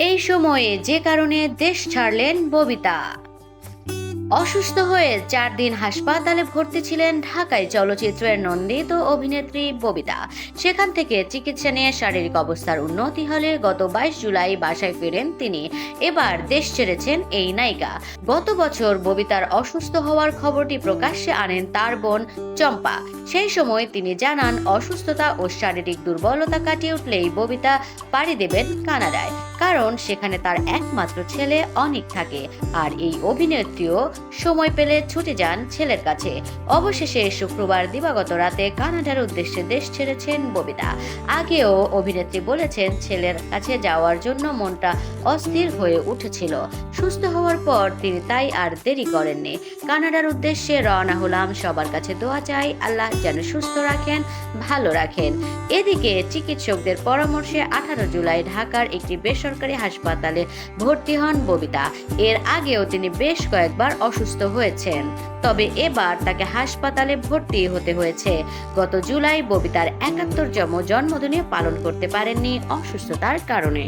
এই সময়ে যে কারণে দেশ ছাড়লেন ববিতা। অসুস্থ হয়ে চার দিন হাসপাতালে ভর্তি ছিলেন ঢাকায় চলচ্চিত্রের নন্দিত অভিনেত্রী ববিতা। সেখান থেকে চিকিৎসা নিয়ে শারীরিক অবস্থার উন্নতি হলে গত বাইশ জুলাই বাসায় ফেরেন তিনি। এবার দেশ ছেড়েছেন এই নায়িকা। গত বছর ববিতার অসুস্থ হওয়ার খবরটি প্রকাশ্যে আনেন তার বোন চম্পা। সেই সময় তিনি জানান, অসুস্থতা ও শারীরিক দুর্বলতা কাটিয়ে উঠলেই ববিতা পাড়ি দেবেন কানাডায়। কারণ সেখানে তার একমাত্র ছেলে অনিক থাকে। আর এই অভিনেত্রীও সময় পেলে ছুটে যান ছেলের কাছে। অবশেষে শুক্রবার দিবাগত রাতে কানাডার উদ্দেশ্যে দেশ ছেড়েছেন ববিতা। আগেও অভিনেত্রী বলেছেন ছেলের কাছে যাওয়ার জন্য মনটা অস্থির হয়ে উঠেছিল। সুস্থ হওয়ার পর তিনি তাই আর দেরি করেননি। কানাডার উদ্দেশ্যে রওনা হলাম। সবার কাছে দোয়া চাই। আল্লাহ যেন সুস্থ রাখেন, ভালো রাখেন। এদিকে চিকিৎসকদের পরামর্শে আঠারো জুলাই ঢাকার একটি বেসরকারি হাসপাতালে ভর্তি হন ববিতা। এর আগেও তিনি বেশ কয়েকবার অসুস্থ হয়েছেন। তবে এবার তাকে হাসপাতালে ভর্তি হতে হয়েছে। গত জুলাই ববিতার একাত্তরতম জন্মদিনে পালন করতে পারেননি অসুস্থতার কারণে।